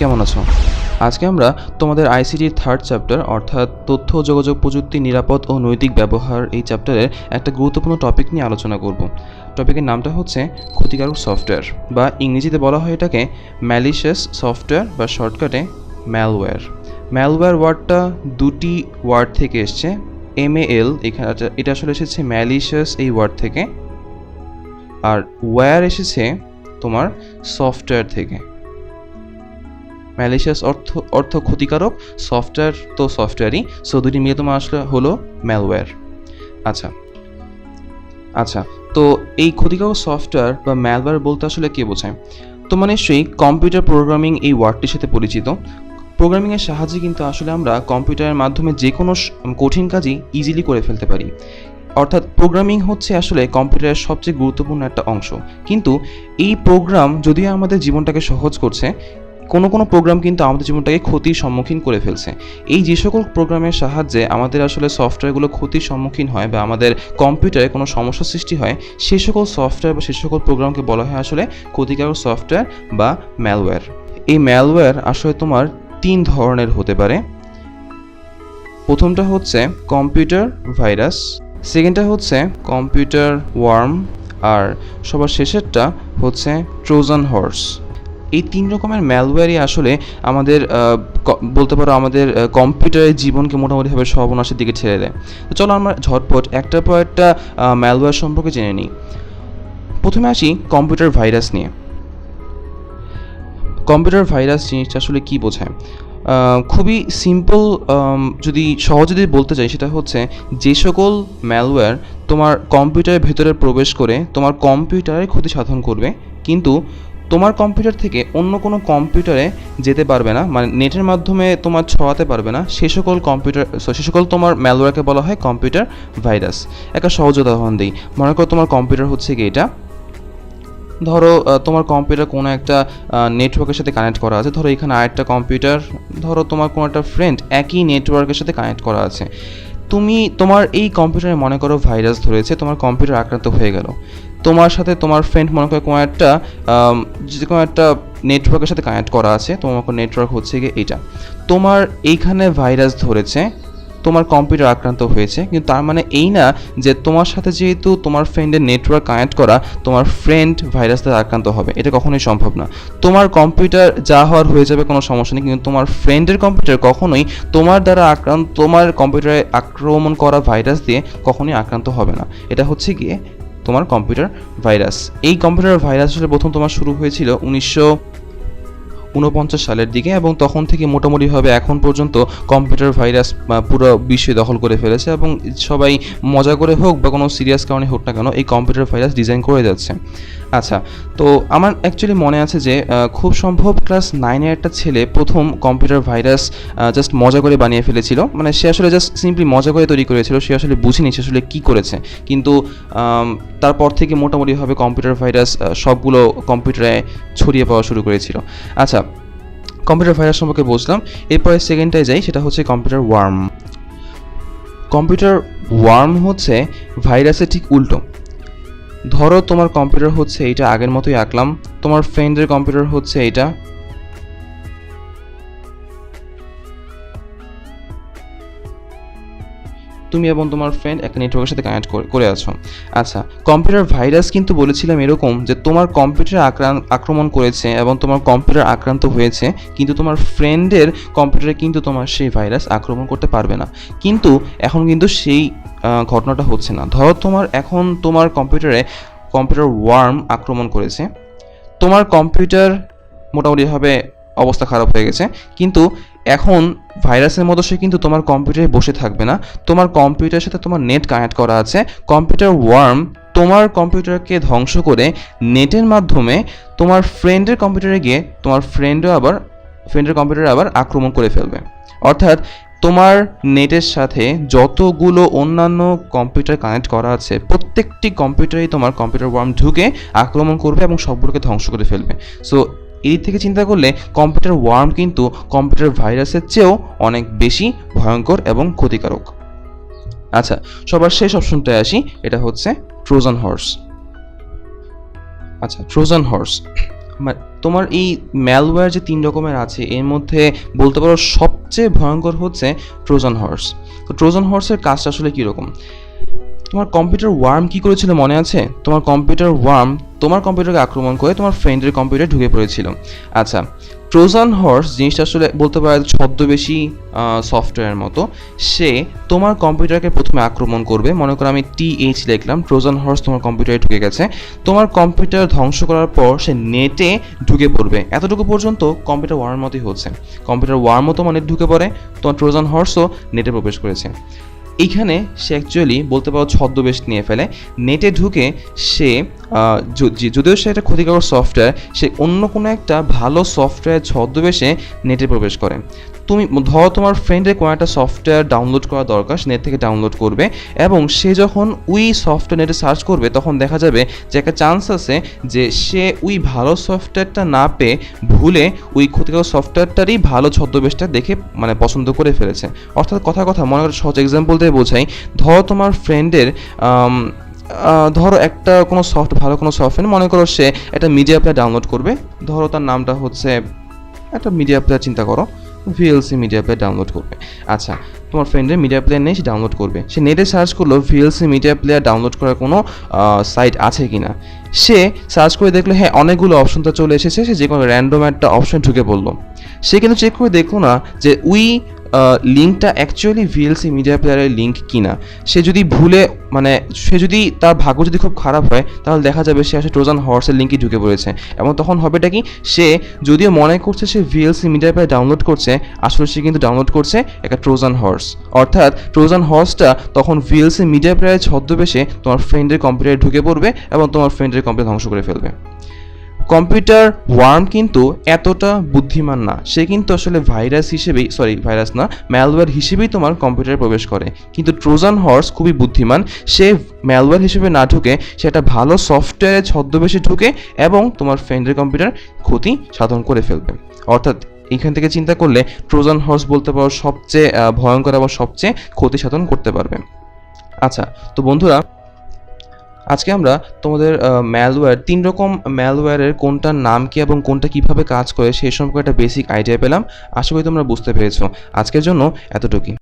কেমন আছো? আজকে আমরা তোমাদের আইসিটির থার্ড চ্যাপ্টার অর্থাৎ তথ্য, যোগাযোগ, প্রযুক্তি, নিরাপদ ও নৈতিক ব্যবহার এই চ্যাপ্টারের একটা গুরুত্বপূর্ণ টপিক নিয়ে আলোচনা করব। টপিকের নামটা হচ্ছে ক্ষতিকারক সফটওয়্যার বা ইংরেজিতে বলা হয় এটাকে ম্যালিশিয়াস সফটওয়্যার বা শর্টকাটে ম্যালওয়্যার ম্যালওয়্যার ওয়ার্ডটা দুটি ওয়ার্ড থেকে এসছে এম এল এখানে এটা আসলে এসেছে ম্যালিশিয়াস এই ওয়ার্ড থেকে, আর ওয়্যার এসেছে তোমার সফটওয়্যার থেকে। ম্যালিশিয়াস অর্থ অর্থ ক্ষতিকারক সফটওয়্যার তো সফটওয়্যারই সো দুটি মিলে তোমার আসলে হলো ম্যালওয়্যার আচ্ছা আচ্ছা তো এই ক্ষতিকারক সফটওয়্যার বা ম্যালওয়্যার বলতে আসলে কে বোঝায়? তোমরা নিশ্চয়ই কম্পিউটার প্রোগ্রামিং এই ওয়ার্ডটির সাথে পরিচিত। প্রোগ্রামিংয়ের সাহায্যে কিন্তু আসলে আমরা কম্পিউটারের মাধ্যমে যে কোনো কঠিন কাজই ইজিলি করে ফেলতে পারি। অর্থাৎ প্রোগ্রামিং হচ্ছে আসলে কম্পিউটারের সবচেয়ে গুরুত্বপূর্ণ একটা অংশ। কিন্তু এই প্রোগ্রাম যদিও আমাদের জীবনটাকে সহজ করছে কোনো কোনো প্রোগ্রাম কিন্তু আমাদের জীবনটাকে ক্ষতির সম্মুখীন করে ফেলছে। এই যে সকল প্রোগ্রামের সাহায্যে আমাদের আসলে সফটওয়্যারগুলো ক্ষতির সম্মুখীন হয় বা আমাদের কম্পিউটারে কোনো সমস্যা সৃষ্টি হয় সেই সকল সফটওয়্যার বা সেই সকল প্রোগ্রামকে বলা হয় আসলে ক্ষতিকারক সফটওয়্যার বা ম্যালওয়্যার এই ম্যালওয়্যার আসলে তোমার তিন ধরনের হতে পারে। প্রথমটা হচ্ছে কম্পিউটার ভাইরাস সেকেন্ডটা হচ্ছে কম্পিউটার ওয়ার্ম আর সবার শেষেরটা হচ্ছে ট্রোজান হর্স এই তিন রকমের ম্যালওয়্যারই আসলে আমাদের বলতে পারো আমাদের কম্পিউটারের জীবনকে মোটামুটিভাবে সর্বনাশের দিকে ছেড়ে দেয়। তো চলো আমরা ঝটপট একটার পর একটা ম্যালওয়্যার সম্পর্কে জেনে নিই। প্রথমে আসি কম্পিউটার ভাইরাস নিয়ে। কম্পিউটার ভাইরাস জিনিসটা আসলে কী বোঝায়? খুবই সিম্পল যদি সহজে যদি বলতে চাই সেটা হচ্ছে যে সকল ম্যালওয়্যার তোমার কম্পিউটারের ভেতরে প্রবেশ করে তোমার কম্পিউটারের ক্ষতি সাধন করবে, কিন্তু তোমার কম্পিউটার থেকে অন্য কোনো কম্পিউটারে যেতে পারবে না মানে নেটের মাধ্যমে তোমার ছড়াতে পারবে না, সে সকল কম্পিউটার সে সকল তোমার ম্যালওয়্যারকে বলা হয় কম্পিউটার ভাইরাস। একটা সহজ উদাহরণ দিই। মনে করো তোমার কম্পিউটার হচ্ছে কি এটা? ধরো তোমার কম্পিউটার কোনো একটা নেটওয়ার্কের সাথে কানেক্ট করা আছে। ধরো এখানে আরেকটা কম্পিউটার, ধরো তোমার কোনো একটা ফ্রেন্ড একই নেটওয়ার্কের সাথে কানেক্ট করা আছে। তুমি তোমার এই কম্পিউটারে মনে করো ভাইরাস ধরেছে, তোমার কম্পিউটার আক্রান্ত হয়ে গেল। তোমার সাথে তোমার ফ্রেন্ড মনে করো কোনো একটা যে কোনো একটা নেটওয়ার্কের সাথে কানেক্ট করা আছে, তোমার নেটওয়ার্ক হচ্ছে গিয়ে এইটা। তোমার এইখানে ভাইরাস ধরেছে, তোমার কম্পিউটার আক্রান্ত হয়েছে, কিন্তু তার মানে এই না যে তোমার সাথে যেহেতু তোমার ফ্রেন্ডের নেটওয়ার্ক কানেক্ট করা, তোমার ফ্রেন্ড ভাইরাস দ্বারা আক্রান্ত হবে, এটা কখনোই সম্ভব না। তোমার কম্পিউটার যা হওয়ার হয়ে যাবে কোনো সমস্যা নেই, কিন্তু তোমার ফ্রেন্ডের কম্পিউটার কখনোই তোমার দ্বারা আক্রান্ত, তোমার কম্পিউটারে আক্রমণ করা ভাইরাস দিয়ে কখনোই আক্রান্ত হবে না। এটা হচ্ছে গিয়ে তোমার কম্পিউটার ভাইরাস এই কম্পিউটার ভাইরাস আসলে প্রথম তোমার শুরু হয়েছিল উনিশশো উনপঞ্চাশ সালের দিকে এবং তখন থেকে মোটামুটিভাবে এখন পর্যন্ত কম্পিউটার ভাইরাস পুরো বিশ্বে দখল করে ফেলেছে এবং সবাই মজা করে হোক বা কোনো সিরিয়াস কারণে হোক না কেন এই কম্পিউটার ভাইরাস ডিজাইন করে যাচ্ছে। আচ্ছা তো আমার অ্যাকচুয়ালি মনে আছে যে খুব সম্ভব ক্লাস নাইনের একটা ছেলে প্রথম কম্পিউটার ভাইরাস জাস্ট মজা করে বানিয়ে ফেলেছিল। মানে সে আসলে জাস্ট সিম্পলি মজা করে তৈরি করেছিল, সে আসলে বুঝিনি সে আসলে কী করেছে। কিন্তু তারপর থেকে মোটামুটিভাবে কম্পিউটার ভাইরাস সবগুলো কম্পিউটারে ছড়িয়ে পাওয়া শুরু করেছিল। আচ্ছা কম্পিউটার ভাইরাস সম্পর্কে বুঝলাম। এরপরে সেকেন্ডটায় যাই, সেটা হচ্ছে কম্পিউটার ওয়ার্ম কম্পিউটার ওয়ার্ম হচ্ছে ভাইরাসের ঠিক উল্টো। ধরো তোমার কম্পিউটার হচ্ছে এটা আগের মতোই আঁকলাম, তোমার ফ্রেন্ডের কম্পিউটার হচ্ছে এইটা। তুমি এবং তোমার ফ্রেন্ড একটা নেটওয়ার্কের সাথে কানেক্ট করে আছো। আচ্ছা কম্পিউটার ভাইরাস কিন্তু বলেছিলাম এরকম যে তোমার কম্পিউটার আক্রান্ত আক্রমণ করেছে এবং তোমার কম্পিউটার আক্রান্ত হয়েছে, কিন্তু তোমার ফ্রেন্ডের কম্পিউটারে কিন্তু তোমার সেই ভাইরাস আক্রমণ করতে পারবে না। কিন্তু এখন কিন্তু সেই ঘটনাটা হচ্ছে না। ধরো তোমার এখন তোমার কম্পিউটারে কম্পিউটার ওয়ার্ম আক্রমণ করেছে। তোমার কম্পিউটার মোটামুটিভাবে অবস্থা খারাপ হয়ে গেছে। কিন্তু এখন ভাইরাসের মতো সে কিন্তু তোমার কম্পিউটারে বসে থাকবে না। তোমার কম্পিউটারের সাথে তোমার নেট কানেক্ট করা আছে। কম্পিউটার ওয়ার্ম তোমার কম্পিউটারকে ধ্বংস করে নেটের মাধ্যমে তোমার ফ্রেন্ডের কম্পিউটারে গিয়ে তোমার ফ্রেন্ডও আবার ফ্রেন্ডের কম্পিউটারে আবার আক্রমণ করে ফেলবে। অর্থাৎ তোমার নেটের সাথে যতগুলো অন্যান্য কম্পিউটার কানেক্ট করা আছে, প্রত্যেকটি কম্পিউটারেই তোমার কম্পিউটার ওয়ার্ম ঢুকে আক্রমণ করবে এবং সবগুলোকে ধ্বংস করে ফেলবে। সো এই দিক থেকে চিন্তা করলে কম্পিউটার ওয়ার্ম কিন্তু কম্পিউটার ভাইরাসের চেয়েও অনেক বেশি ভয়ঙ্কর এবং ক্ষতিকারক। আচ্ছা সবার শেষ অপশনটায় আসি, এটা হচ্ছে ট্রোজান হর্স। আচ্ছা ট্রোজান হর্স। তোমার এই ম্যালওয়্যার যে তিন রকমের আছে, এর মধ্যে বলতে পারো সবচেয়ে ভয়ঙ্কর হচ্ছে ট্রোজান হর্স। তো ট্রোজান হর্সের কাজটা আসলে কীরকম? তোমার কম্পিউটার ওয়ার্ম কি করেছিল মনে আছে? তোমার কম্পিউটার ওয়ার্ম তোমার কম্পিউটারকে আক্রমণ করে তোমার ফ্রেন্ডের কম্পিউটারে ঢুকে পড়েছিল। আচ্ছা ট্রোজান হর্স জিনিসটা আসলে বলতে পারে ছদ্মবেশী সফটওয়্যারের মতো। সে তোমার কম্পিউটারকে প্রথমে আক্রমণ করবে। মনে করো আমি টি এইচ লিখলাম ট্রোজান হর্স তোমার কম্পিউটারে ঢুকে গেছে। তোমার কম্পিউটার ধ্বংস করার পর সে নেটে ঢুকে পড়বে। এতটুকু পর্যন্ত কম্পিউটার ওয়ার্মের মতোই হচ্ছে। কম্পিউটার ওয়ার্মও তোমার নেট ঢুকে পড়ে। তোমার ট্রোজান হর্সও নেটে প্রবেশ করেছে। এইখানে সে অ্যাকচুয়ালি বলতে পারো ছদ্মবেশ নিয়ে ফেলে। নেটে ঢুকে সে যদিও সে একটা ক্ষতিকারক সফটওয়্যার সে অন্য কোনো একটা ভালো সফটওয়্যার ছদ্মবেশে নেটে প্রবেশ করে। তুমি ধরো তোমার ফ্রেন্ডের কোনো একটা সফটওয়্যার ডাউনলোড করা দরকার নেট থেকে ডাউনলোড করবে এবং সে যখন ওই সফটওয়্যার নেটে সার্চ করবে, তখন দেখা যাবে যে একটা চান্স আছে যে সে ওই ভালো সফটওয়্যারটা না পেয়ে ভুলে ওই ক্ষতিকর সফটওয়্যারটারই ভালো ছদ্মবেশটা দেখে মানে পছন্দ করে ফেলেছে। অর্থাৎ কথা কথা, মনে করো সহজ এক্সাম্পল দিয়ে বোঝাই, ধরো তোমার ফ্রেন্ডের ধরো একটা কোনো সফট ভালো কোনো সফটওয়্যার মনে করো সে একটা মিডিয়া প্লেয়ার ডাউনলোড করবে, ধরো তার নামটা হচ্ছে একটা মিডিয়া প্লেয়ার চিন্তা করো। ভিএলসি মিডিয়া প্লেয়ার ডাউনলোড করবে। আচ্ছা তোমার ফ্রেন্ডের মিডিয়া প্লেয়ার নেই, সে ডাউনলোড করবে। সে নেটে সার্চ করল ভিএলসি মিডিয়া প্লেয়ার ডাউনলোড করার কোনো সাইট আছে কি না সে সার্চ করে দেখল হ্যাঁ অনেকগুলো অপশন তো চলে এসেছে। সে যে কোনো র্যান্ডম একটা অপশন ঢুকে পড়ল। সে কিন্তু চেক করে দেখল না যে উই লিঙ্কটা অ্যাকচুয়ালি ভিএলসি মিডিয়া প্লেয়ারের লিঙ্ক কিনা, সে যদি ভুলে মানে সে যদি তার ভাগ্য যদি খুব খারাপ হয়, তাহলে দেখা যাবে সে আসলে ট্রোজান হর্সের লিঙ্কে ঢুকে পড়েছে। এবং তখন হবেটা কি, সে যদিও মনে করছে সে ভিএলসি মিডিয়া প্লেয়ার ডাউনলোড করছে, আসলে সে কিন্তু ডাউনলোড করছে একটা ট্রোজান হর্স অর্থাৎ ট্রোজান হর্সটা তখন ভিএলসি মিডিয়া প্লেয়ারের ছদ্মবেশে তোমার ফ্রেন্ডের কম্পিউটারে ঢুকে পড়বে এবং তোমার ফ্রেন্ডের কম্পিউটার ধ্বংস করে ফেলবে। কম্পিউটার ওয়ার্ম কিন্তু এতটা বুদ্ধিমান না। সে কিন্তু আসলে ভাইরাস হিসেবেই, সরি, ভাইরাস না ম্যালওয়্যার হিসেবেই তোমার কম্পিউটারে প্রবেশ করে। কিন্তু ট্রোজান হর্স খুবই বুদ্ধিমান। সে ম্যালওয়্যার হিসেবে না ঢুকে সে একটা ভালো সফটওয়্যারে ছদ্মবেশে ঢুকে এবং তোমার ফ্রেন্ডের কম্পিউটার ক্ষতি সাধন করে ফেলবে। অর্থাৎ এখান থেকে চিন্তা করলে ট্রোজান হর্স বলতে পারো সবচেয়ে ভয়ঙ্কর এবং সবচেয়ে ক্ষতি সাধন করতে পারবে। আচ্ছা তো বন্ধুরা আজকে আমরা তোমাদের ম্যালওয়্যার তিন রকম ম্যালওয়্যারের কোনটার নাম কি এবং কোনটা কীভাবে কাজ করে সেই সম্পর্কে একটা বেসিক আইডিয়া পেলাম। আশা করি তোমরা বুঝতে পেরেছ। আজকের জন্য এতটুকুই।